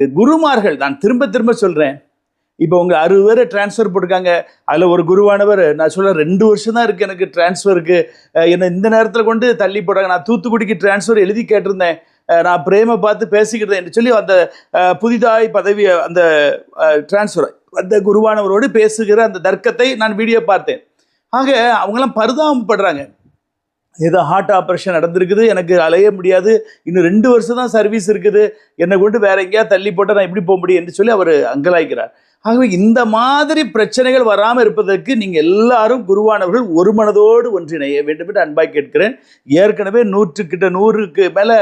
குருமார்கள் நான் திரும்ப திரும்ப சொல்கிறேன் இப்போ உங்கள் அறுபது பேர் டிரான்ஸ்ஃபர் போட்டிருக்காங்க. அதில் ஒரு குருவானவர் நான் சொல்ல ரெண்டு வருஷம் தான் இருக்குது எனக்கு டிரான்ஸ்ஃபருக்கு என்னை இந்த நேரத்தில் கொண்டு தள்ளி போட்டாங்க. நான் தூத்துக்குடிக்கு டிரான்ஸ்ஃபர் எழுதி கேட்டிருந்தேன். நான் பிரேமை பார்த்து பேசிக்கிட்டேன் என்று சொல்லி அந்த புதிதாய் பதவி அந்த டிரான்ஸ்ஃபர் அந்த குருவானவரோடு பேசுகிற அந்த தர்க்கத்தை நான் வீடியோ பார்த்தேன். ஆக அவங்களாம் பரிதாபப்படுறாங்க. ஏதோ ஹார்ட் ஆப்ரேஷன் நடந்திருக்குது எனக்கு அலைய முடியாது. இன்னும் ரெண்டு வருஷம் தான் சர்வீஸ் இருக்குது. என்னை கொண்டு வேற எங்கேயாவது தள்ளி போட்டால் நான் எப்படி போக முடியும் என்று சொல்லி அவர் அங்கலாய்க்கிறார். ஆகவே இந்த மாதிரி பிரச்சனைகள் வராமல் இருப்பதற்கு நீங்கள் எல்லாரும் குருவானவர்கள் ஒரு மனதோடு ஒன்றிணைய வேண்டும் என்று அன்பாய் கேட்கிறேன். ஏற்கனவே நூற்றுக்கிட்ட நூறுக்கு மேலே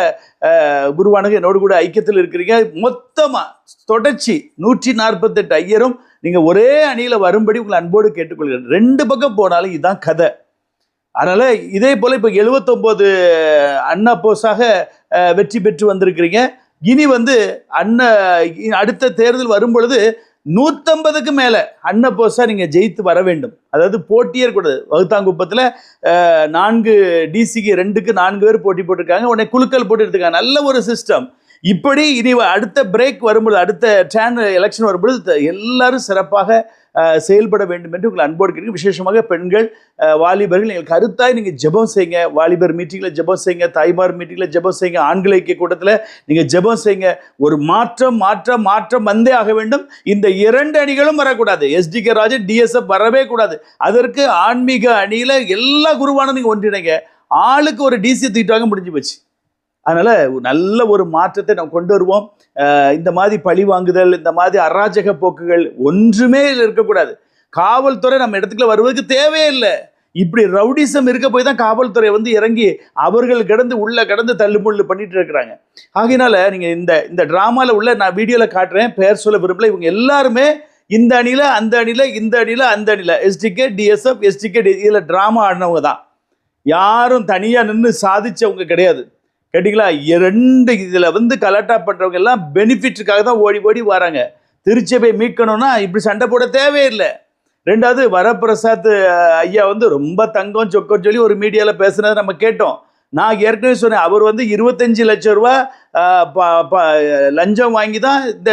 குருவானவர்கள் என்னோடு கூட ஐக்கியத்தில் இருக்கிறீங்க. மொத்தமாக தொடர்ச்சி நூற்றி நாற்பத்தெட்டு ஐயரும் நீங்கள் ஒரே அணியில் வரும்படி உங்களை அன்போடு கேட்டுக்கொள்கிறேன். ரெண்டு பக்கம் போனாலும் இதுதான் கதை. அதனால் இதே போல் இப்போ எழுபத்தொம்போது அண்ணா போஸாக வெற்றி பெற்று வந்திருக்கிறீங்க. இனி வந்து அண்ணா அடுத்த தேர்தல் வரும் பொழுது நூற்றம்பதுக்கு மேலே அன்ன போஸாக நீங்கள் ஜெயித்து வர வேண்டும். அதாவது போட்டியே இருக்கக்கூடாது வகுத்தாங்குப்பத்தில் நான்கு டிசிக்கு ரெண்டுக்கு நான்கு பேர் போட்டி போட்டிருக்காங்க. உடனே குழுக்கள் போட்டு எடுத்துக்காங்க நல்ல ஒரு சிஸ்டம் இப்படி இனி அடுத்த பிரேக் வரும்பொழுது அடுத்த ட்ரான் எலெக்ஷன் வரும்பொழுது எல்லாரும் சிறப்பாக செயல்பட வேண்டும் என்று உங்களை அன்போடு கேட்க விசேஷமாக பெண்கள் வாலிபர்கள் நீங்கள் கருத்தாய் நீங்கள் ஜெபம் செய்யுங்க. வாலிபர் மீட்டிங்கில் ஜெபம் செய்யுங்க. தாய்மார் மீட்டிங்கில் ஜெபம் செய்யுங்க. ஆண்கள் ஐக்கிய கூட்டத்தில் நீங்கள் ஜெபம் செய்யுங்க. ஒரு மாற்றம் மாற்றம் மாற்றம் வந்தே ஆக வேண்டும். இந்த இரண்டு அணிகளும் வரக்கூடாது. எஸ்டிகே ராஜன் டிஎஸ்எஃப் வரவே கூடாது. அதற்கு ஆன்மீக அணியில் எல்லா குருவானும் நீங்கள் ஒன்றிணைங்க. ஆளுக்கு ஒரு டிசி தூக்கிட்டாங்க முடிஞ்சு போச்சு. அதனால் நல்ல ஒரு மாற்றத்தை நம்ம கொண்டு வருவோம். இந்த மாதிரி பழி வாங்குதல் இந்த மாதிரி அராஜக போக்குகள் ஒன்றுமே இதுல இருக்கக்கூடாது. காவல்துறை நம்ம இடத்துக்குள்ள வருவதற்கு தேவையே இல்லை. இப்படி ரவுடிசம் இருக்க போய் தான் காவல்துறை வந்து இறங்கி அவர்கள் கிடந்து உள்ளே கிடந்து தள்ளுமுள்ளு பண்ணிட்டு இருக்கிறாங்க. ஆகையினால நீங்கள் இந்த இந்த ட்ராமாவில் உள்ள நான் வீடியோவில் காட்டுறேன். பெயர் சொல்ல விரும்பல. இவங்க எல்லாருமே இந்த அணியில் அந்த அணியில் இந்த அணியில் அந்த அணியில். எஸ்டிகே டிஎஸ்எஃப் எஸ்டிகே இதில் ட்ராமா ஆடினவங்க தான். யாரும் தனியாக நின்று சாதிச்சவங்க கிடையாது. கேட்டிங்களா? ரெண்டு இதில் வந்து கலாட்டா பண்ணுறவங்க எல்லாம் பெனிஃபிட்டுக்காக தான் ஓடி ஓடி வராங்க. திருச்சபை மீட்கணும்னா இப்படி சண்டை போட தேவையில்லை. ரெண்டாவது வரப்பிரசாத் ஐயா வந்து ரொம்ப தங்கம் சொக்கம் சொல்லி ஒரு மீடியாவில் பேசுனதை நம்ம கேட்டோம். நான் ஏற்கனவே சொன்னேன் அவர் வந்து இருபத்தஞ்சு லட்சம் ரூபா ப- ப- லஞ்சம் வாங்கி தான் இந்த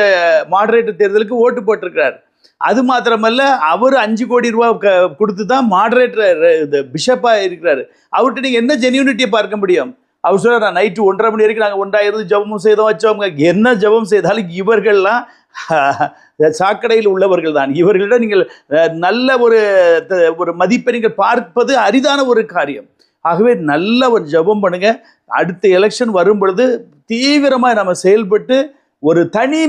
மாடரேட்டர் தேர்தலுக்கு ஓட்டு போட்டிருக்கிறார். அது மாத்திரமல்ல அவர் அஞ்சு கோடி ரூபா க- கொடுத்து தான் மாடரேட்டர் இந்த பிஷப்பாக இருக்கிறாரு. அவர்கிட்ட நீங்கள் என்ன ஜென்யூனிட்டியை பார்க்க முடியும்? அவர் சொன்னார் நைட்டு ஒன்றரை மணி வரைக்கும் நாங்கள் ஒன்றாயிருந்து ஜபமும் செய்தோம் வச்சோம் என்ன ஜெபம் செய்தாலும் இவர்கள்லாம் சாக்கடையில் உள்ளவர்கள் தான். இவர்களிடம் நீங்கள் நல்ல ஒரு ஒரு மதிப்பை நீங்கள் பார்ப்பது அரிதான ஒரு காரியம். ஆகவே நல்ல ஒரு ஜெபம் பண்ணுங்க. அடுத்த எலெக்ஷன் வரும் பொழுது தீவிரமாக நம்ம செயல்பட்டு ஒரு தனி